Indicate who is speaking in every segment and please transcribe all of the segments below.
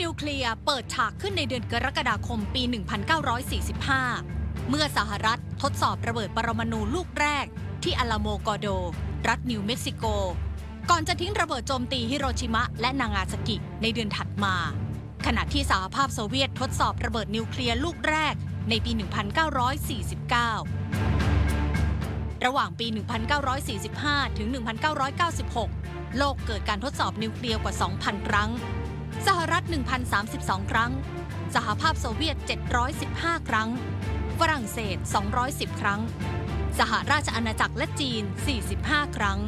Speaker 1: นิวเคลียร์เปิดฉากขึ้นในเดือนกรกฎาคมปี 1945 เมื่อสหรัฐทดสอบระเบิดปรมาณูลูกแรก ที่อลาโมกอโด รัฐนิวเม็กซิโก ก่อนจะทิ้งระเบิดโจมตีฮิโรชิมะและนางาซากิในเดือนถัดมา ขณะที่สหภาพโซเวียตทดสอบระเบิดนิวเคลียร์ลูกแรกในปี 1949 ระหว่างปี 1945 ถึง 1996 โลกเกิดการทดสอบนิวเคลียร์กว่า 2,000 ครั้ง สหรัฐ 1,032 ครั้ง สหภาพโซเวียต 715 ครั้ง ฝรั่งเศส 210 ครั้ง สหราชอาณาจักรและจีน 45 ครั้ง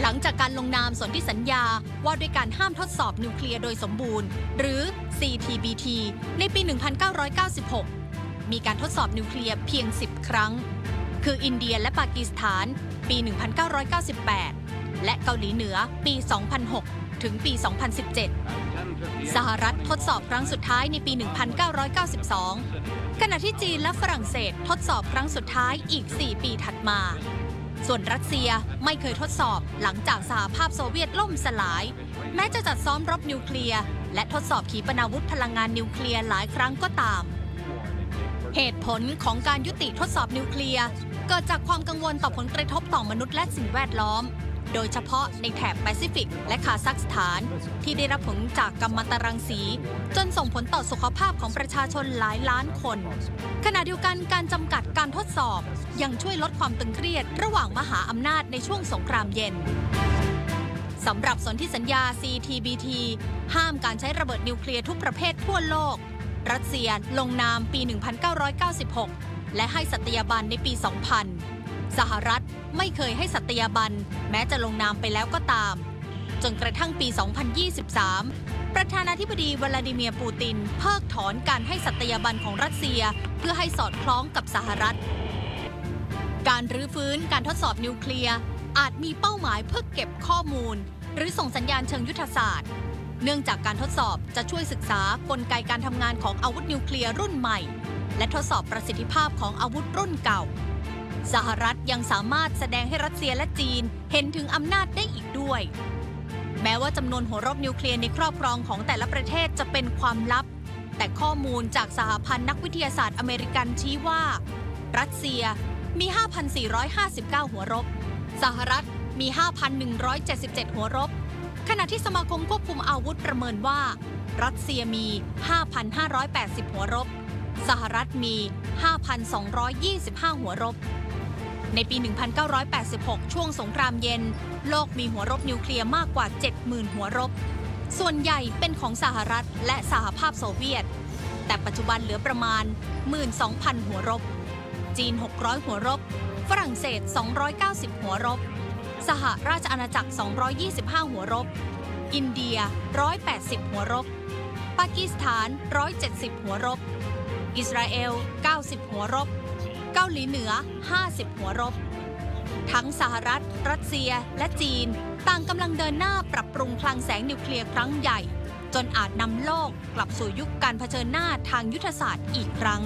Speaker 1: หลังจากการลงนามสนธิสัญญาว่าด้วยการห้ามทดสอบนิวเคลียร์โดยสมบูรณ์ หรือ CTBT ในปี 1996 มีการทดสอบนิวเคลียร์เพียง 10 ครั้ง คืออินเดียและปากีสถาน ปี 1998 และเกาหลีเหนือปี 2006 ถึงปี 2017 สหรัฐทดสอบครั้งสุดท้ายในปี 1992 ขณะที่จีนและฝรั่งเศสทดสอบครั้งสุดท้ายอีก 4 ปีถัดมา ส่วนรัสเซียไม่เคยทดสอบหลังจากสหภาพโซเวียตล่มสลาย แม้จะจัดซ้อมรบนิวเคลียร์และทดสอบขีปนาวุธพลังงานนิวเคลียร์หลายครั้งก็ตาม เหตุผลของการยุติทดสอบนิวเคลียร์เกิดจากความกังวลต่อผลกระทบต่อมนุษย์และสิ่งแวดล้อม โดยเฉพาะในแถบแปซิฟิกและคาซัคสถาน ที่ได้รับผลจากกัมมันตรังสี จนส่งผลต่อสุขภาพของประชาชนหลายล้านคน ขณะเดียวกันการจำกัดการทดสอบ ยังช่วยลดความตึงเครียด ระหว่างมหาอำนาจในช่วงสงครามเย็นสำหรับสนธิสัญญา CTBT ห้ามการใช้ระเบิดนิวเคลียร์ทุกประเภททั่วโลก รัสเซียลงนามปี 1996 และให้สัตยาบันในปี 2000 สหรัฐไม่เคยให้สัตยาบัน แม้จะลงนามไปแล้วก็ตาม จนกระทั่งปี 2023 ประธานาธิบดีวลาดิเมียร์ปูติน เพิกถอนการให้สัตยาบันของรัสเซีย เพื่อให้สอดคล้องกับสหรัฐ การรื้อฟื้นการทดสอบนิวเคลียร์อาจมีเป้าหมายเพื่อเก็บข้อมูล หรือส่งสัญญาณเชิงยุทธศาสตร์ เนื่องจากการทดสอบจะช่วยศึกษากลไกการทำงานของอาวุธนิวเคลียร์รุ่นใหม่ และทดสอบประสิทธิภาพของอาวุธรุ่นเก่า สหรัฐยังสามารถแสดงให้รัสเซียและจีนเห็นถึงอำนาจได้อีกด้วย แม้ว่าจำนวนหัวรบนิวเคลียร์ในครอบครองของแต่ละประเทศจะเป็นความลับ แต่ข้อมูลจากสหพันธ์นักวิทยาศาสตร์อเมริกันชี้ว่า รัสเซียมี 5,459 หัวรบ สหรัฐมี 5,177 หัวรบ ขณะที่สมาคมควบคุมอาวุธประเมินว่า รัสเซียมี 5,580 หัวรบ สหรัฐมี 5,225 หัวรบ ในปี 1986 ช่วงสงครามเย็น โลกมีหัวรบนิวเคลียร์มากกว่า 70,000 หัวรบ ส่วนใหญ่เป็นของสหรัฐและสหภาพโซเวียต แต่ปัจจุบันเหลือประมาณ 12,000 หัวรบ จีน 600 หัวรบ ฝรั่งเศส 290 หัวรบ สหราชอาณาจักร 225 หัวรบ อินเดีย 180 หัวรบ ปากีสถาน 170 หัวรบ อิสราเอล 90 หัวรบ เกาหลีเหนือ 50 หัวรบ ทั้งสหรัฐ รัสเซียและจีน ต่างกำลังเดินหน้าปรับปรุงคลังแสงนิวเคลียร์ครั้งใหญ่ จนอาจนำโลกกลับสู่ยุคการเผชิญหน้าทางยุทธศาสตร์อีกครั้ง